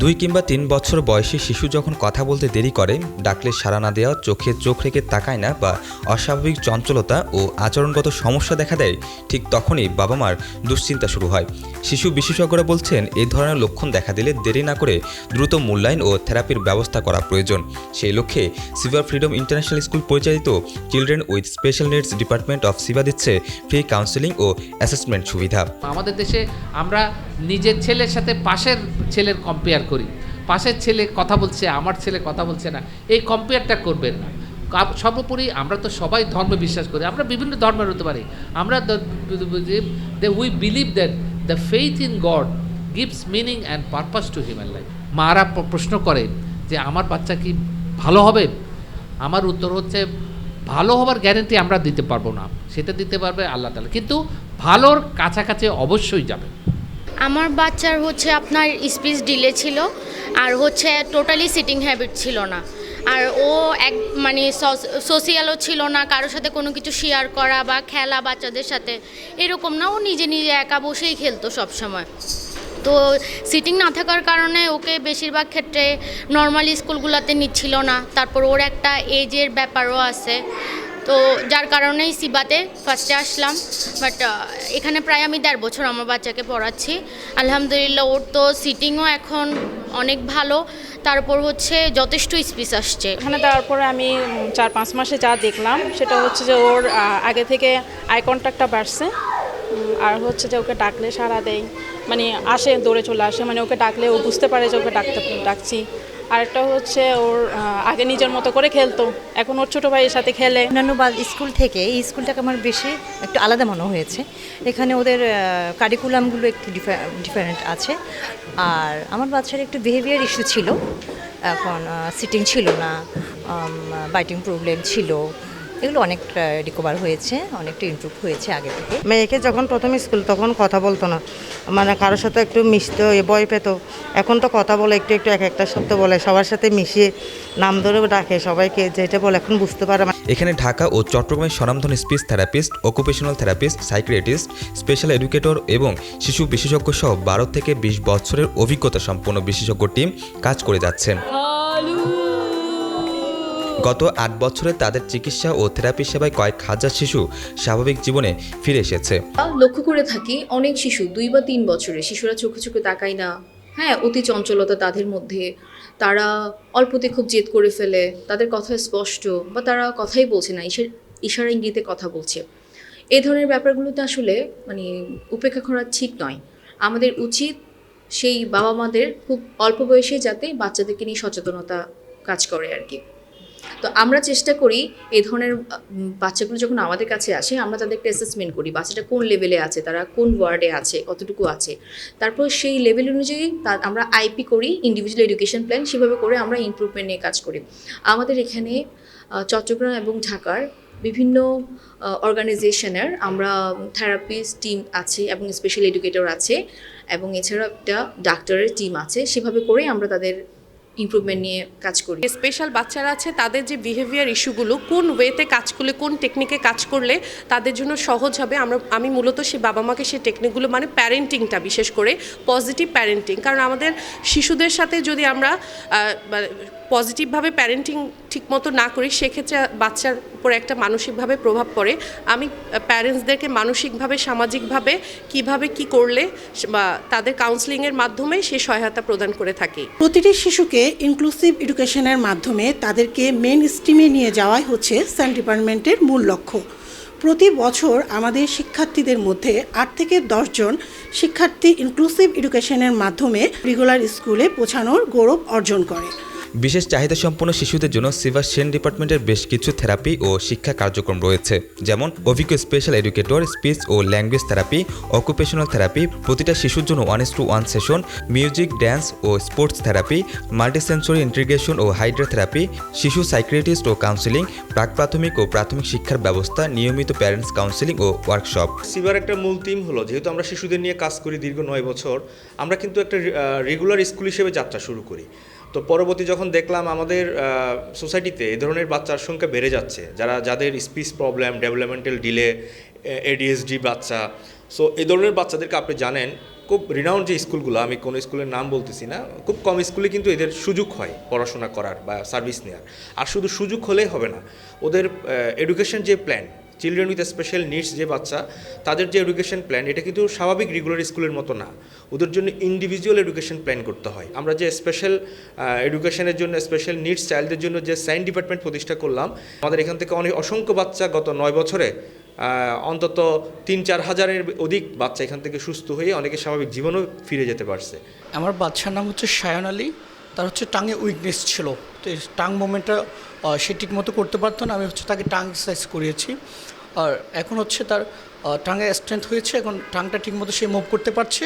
দুই কিংবা তিন বছর বয়সী শিশু যখন কথা বলতে দেরি করে, ডাকলে সাড়া না দেওয়া, চোখে চোখ রেখে তাকায় না বা অস্বাভাবিক চঞ্চলতা ও আচরণগত সমস্যা দেখা দেয়, ঠিক তখনই বাবা মার দুশ্চিন্তা শুরু হয়। শিশু বিশেষজ্ঞরা বলছেন এই ধরনের লক্ষণ দেখা দিলে দেরি না করে দ্রুত মূল্যায়ন ও থেরাপির ব্যবস্থা করা প্রয়োজন। সেই লক্ষ্যে সিভার ফ্রিডম ইন্টারন্যাশনাল স্কুল পরিচালিত children with special needs department of Siva দিচ্ছে ফ্রি কাউন্সেলিং ও অ্যাসেসমেন্ট সুবিধা। আমাদের দেশে আমরা নিজের ছেলের সাথে পাশের ছেলের কম্পেয়ার করি। পাশের ছেলে কথা বলছে, আমার ছেলে কথা বলছে না। এই কম্পেয়ারটা করবেন না। সর্বোপরি আমরা তো সবাই ধর্মে বিশ্বাস করি। আমরা বিভিন্ন ধর্মের হতে পারি। আমরা we believe that the faith in God gives meaning and purpose to human life মারা প্রশ্ন করে যে, আমার বাচ্চা কি ভালো হবে? আমার উত্তর হচ্ছে, ভালো হবার গ্যারেন্টি আমরা দিতে পারব না। সেটা দিতে পারবে আল্লাহ তালা কিন্তু ভালোর কাছাকাছি অবশ্যই যাবে আমার বাচ্চার হচ্ছে আপনার স্পিচ ডিলে ছিল, আর হচ্ছে টোটালি সিটিং হ্যাবিট ছিল না। আর ও এক মানে সোশিয়ালও ছিল না, কারোর সাথে কোনো কিছু শেয়ার করা বা খেলা বাচ্চাদের সাথে, এরকম না, ও নিজে নিজে একা বসেই খেলতো সবসময়। তো সিটিং না থাকার কারণে ওকে বেশিরভাগ ক্ষেত্রে নর্মাল স্কুলগুলোতে নিচ্ছিল না, তারপর ওর একটা এজের ব্যাপারও আছে। তো যার কারণেই সিবাতে ফার্স্টে আসলাম। বাট এখানে প্রায় আমি দেড় বছর আমার বাচ্চাকে পড়াচ্ছি। আলহামদুলিল্লাহ, ওর তো সিটিংও এখন অনেক ভালো। তারপর হচ্ছে যথেষ্ট স্পিচ আসছে। এখানে তারপরে আমি চার পাঁচ মাসে যা দেখলাম, সেটা হচ্ছে যে ওর আগে থেকে আই কন্ট্যাক্টটা বাড়ছে। আর হচ্ছে যে ওকে ডাকলে সাড়া দেয়। মানে আসে, দৌড়ে চলে আসে। মানে ওকে ডাকলে ও বুঝতে পারে যে ওকে ডাকতে, ডাকছি। আরেকটা হচ্ছে ওর আগে নিজের মতো করে খেলতো। এখন ওর ছোটো ভাইয়ের সাথে খেলে। অন্যান্য বা স্কুল থেকে, এই স্কুলটাকে আমার বেশি একটু আলাদা মনে হয়েছে। এখানে ওদের কারিকুলামগুলো একটু ডিফারেন্ট আছে। আর আমার বাচ্চার একটু বিহেভিয়ার ইস্যু ছিল। এখন সিটিং ছিল না বাইটিং প্রবলেম ছিল। এগুলো অনেকটা রিকভার হয়েছে অনেকটা ইমপ্রুভ হয়েছে আগে থেকে। মেয়েকে যখন প্রথম স্কুল তখন কথা বলতো না। মানে কারোর সাথে একটু মিশতে এ ভয় পেত। এখন তো কথা বলে একটু একটু এক একটা শব্দ বলে সবার সাথে মিশিয়ে নাম ধরে ডাকে সবাইকে যেটা বলে এখন বুঝতে পারে এখানে ঢাকা ও চট্টগ্রামের স্বনামধন্য speech therapist occupational therapist psychiatrist special educator এবং শিশু বিশেষজ্ঞ সহ বারো থেকে বিশ বছরের অভিজ্ঞতা সম্পন্ন বিশেষজ্ঞ টিম কাজ করে যাচ্ছেন গত আট বছরে তাদের চিকিৎসা ও থেরাপি সেবায় কয়েক হাজার শিশু স্বাভাবিক জীবনে ফিরে এসেছে। লক্ষ্য করে থাকি, অনেক শিশু দুই বা তিন বছরে শিশুরা চোখে চোখে তাকায় না। হ্যাঁ অতি চঞ্চলতা তাদের মধ্যে। তারা অল্পতে খুব জেদ করে ফেলে, তাদের কথা স্পষ্ট বা তারা কথাই বলছে না, ইশারা ইঙ্গিতে কথা বলছে। এই ধরনের ব্যাপারগুলোতে আসলে মানে উপেক্ষা করা ঠিক নয়। আমাদের উচিত সেই বাবা মাদের খুব অল্প বয়সে যাতে বাচ্চাদেরকে নিয়ে সচেতনতা কাজ করে আর কি। তো আমরা চেষ্টা করি এই ধরনের বাচ্চাগুলো যখন আমাদের কাছে আসে, আমরা তাদেরকে অ্যাসেসমেন্ট করি, বাচ্চাটা কোন লেভেলে আছে, তারা কোন ওয়ার্ডে আছে, কতটুকু আছে। তারপর সেই লেভেল অনুযায়ী আমরা আইপি করি ইন্ডিভিজুয়াল এডুকেশন প্ল্যান সেভাবে করে আমরা ইমপ্রুভমেন্ট নিয়ে কাজ করি। আমাদের এখানে চট্টগ্রাম এবং ঢাকার বিভিন্ন অর্গানাইজেশনের আমরা থেরাপিস্ট টিম আছে এবং স্পেশাল এডুকেটর আছে এবং এছাড়াও একটা ডাক্তারের টিম আছে, সেভাবে করে আমরা তাদের ইমপ্রুভমেন্ট নিয়ে কাজ করি। স্পেশাল বাচ্চারা আছে, তাদের যে বিহেভিয়ার ইস্যুগুলো কোন ওয়েতে কাজ করলে, কোন টেকনিকে কাজ করলে তাদের জন্য সহজ হবে, আমরা, আমি মূলত সে বাবা মাকে সে টেকনিকগুলো মানে প্যারেন্টিংটা বিশেষ করে পজিটিভ প্যারেন্টিং কারণ আমাদের শিশুদের সাথে যদি আমরা পজিটিভভাবে প্যারেন্টিং ঠিকমতো না করি, সেক্ষেত্রে বাচ্চার উপর একটা মানসিকভাবে প্রভাব পড়ে। আমি প্যারেন্টসদেরকে মানসিকভাবে, সামাজিকভাবে কীভাবে কি করলে বা তাদের কাউন্সিলিংয়ের মাধ্যমে সে সহায়তা প্রদান করে থাকি। প্রতিটি শিশুকে ইনক্লুসিভ এডুকেশনের মাধ্যমে তাদেরকে মেন স্ট্রিমে নিয়ে যাওয়াই হচ্ছে সায়েন্স ডিপার্টমেন্টের মূল লক্ষ্য। প্রতি বছর আমাদের শিক্ষার্থীদের মধ্যে আট থেকে জন শিক্ষার্থী ইনক্লুসিভ এডুকেশনের মাধ্যমে রেগুলার স্কুলে পৌঁছানোর গৌরব অর্জন করে। বিশেষ চাহিদা সম্পন্ন শিশুদের জন্য সিভার সেন ডিপার্টমেন্টের বেশ কিছু থেরাপি ও শিক্ষা কার্যক্রম রয়েছে, যেমন অভিজ্ঞ স্পেশাল এডুকেটর, স্পিচ ও ল্যাঙ্গুয়েজ থেরাপি, অকুপেশনাল থেরাপি, প্রতিটা শিশুর জন্য one is to one session music, dance O sports therapy multisensory integration ও হাইড্রা থেরাপি, শিশু সাইক্রেটিস্ট ও কাউন্সিলিং প্রাক প্রাথমিক ও প্রাথমিক শিক্ষার ব্যবস্থা, নিয়মিত প্যারেন্টস কাউন্সিলিং ও ওয়ার্কশপ সিভার একটা মূল থিম হলো, যেহেতু আমরা শিশুদের নিয়ে কাজ করি দীর্ঘ নয় বছর, আমরা কিন্তু একটা রেগুলার স্কুল হিসেবে যাত্রা শুরু করি। তো পরবর্তী যখন দেখলাম আমাদের সোসাইটিতে এ ধরনের বাচ্চার সংখ্যা বেড়ে যাচ্ছে, যারা, যাদের speech problem developmental delay ADSD বাচ্চা সো এই ধরনের বাচ্চাদেরকে আপনি জানেন, খুব রিনাউন্ড যে স্কুলগুলো, আমি কোনো স্কুলের নাম বলতেছি না, খুব কম স্কুলে কিন্তু এদের সুযোগ হয় পড়াশোনা করার বা সার্ভিস নেওয়ার আর শুধু সুযোগ হলেই হবে না, ওদের এডুকেশন যে plan children with special needs যে বাচ্চা, তাদের যে এডুকেশন প্ল্যান এটা কিন্তু স্বাভাবিক রেগুলার স্কুলের মতো না। ওদের জন্য ইন্ডিভিজুয়াল এডুকেশন প্ল্যান করতে হয়। আমরা যে স্পেশাল এডুকেশনের জন্য স্পেশাল নিডস চাইল্ডদের জন্য যে সায়েন্স ডিপার্টমেন্ট প্রতিষ্ঠা করলাম, আমাদের এখান থেকে অনেক অসংখ্য বাচ্চা গত নয় বছরে অন্তত তিন চার হাজারের অধিক বাচ্চা এখান থেকে সুস্থ হয়ে অনেকে স্বাভাবিক জীবনেও ফিরে যেতে পারছে। আমার বাচ্চার নাম হচ্ছে সায়ন আলী। তার হচ্ছে টাঙে উইকনেস ছিল। তো টাং মুভমেন্টটা সে ঠিক মতো করতে পারতো না, আমি হচ্ছে তাকে টাং এক্সারসাইজ করিয়েছি। আর এখন হচ্ছে তার টাঙে স্ট্রেংথ হয়েছে, এখন টাংটা ঠিকমতো সে মুভ করতে পারছে।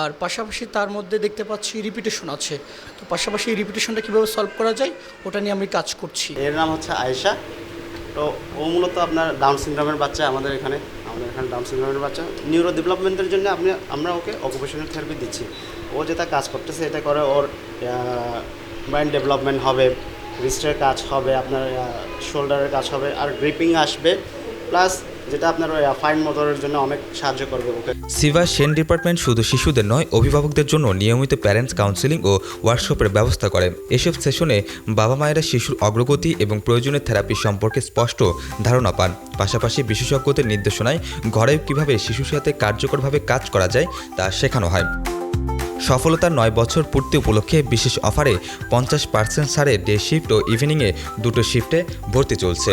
আর পাশাপাশি তার মধ্যে দেখতে পাচ্ছি রিপিটেশন আছে। তো পাশাপাশি এই রিপিটেশনটা কীভাবে সলভ করা যায়, ওটা নিয়ে আমি কাজ করছি। এর নাম হচ্ছে আয়েশা। তো ও মূলত আপনার ডাউন সিনড্রোমের বাচ্চা, আমাদের এখানে আমাদের এখানে ডাউন সিনড্রোমের বাচ্চা। নিউরো ডেভেলপমেন্টের জন্য আপনি, আমরা ওকে অকুপেশনাল থেরাপি দিচ্ছি। ও যেটা কাজ করতেছে, এটা করে ওর মাইন্ড ডেভেলপমেন্ট হবে রিস্টের কাজ হবে, আপনার শোল্ডারের কাজ হবে, আর গ্রিপিং আসবে। প্লাস যেটা আপনার ওই ফাইন মোটরের জন্য অনেক সাহায্য করবে ওকে। সিভা সেন ডিপার্টমেন্ট শুধু শিশুদের নয়, অভিভাবকদের জন্য নিয়মিত প্যারেন্টস কাউন্সিলিং ও ওয়ার্কশপের ব্যবস্থা করে। এসব সেশনে বাবা মায়েরা শিশুর অগ্রগতি এবং প্রয়োজনীয় থেরাপি সম্পর্কে স্পষ্ট ধারণা পান। পাশাপাশি বিশেষজ্ঞদের নির্দেশনায় ঘরে কীভাবে শিশুর সাথে কার্যকরভাবে কাজ করা যায় তা শেখানো হয়। সফলতার নয় বছর পূর্তি উপলক্ষে বিশেষ অফারে পঞ্চাশ পার্সেন্ট ছাড়ে ডে শিফট ও ইভিনিংয়ে দুটো শিফটে ভর্তি চলছে।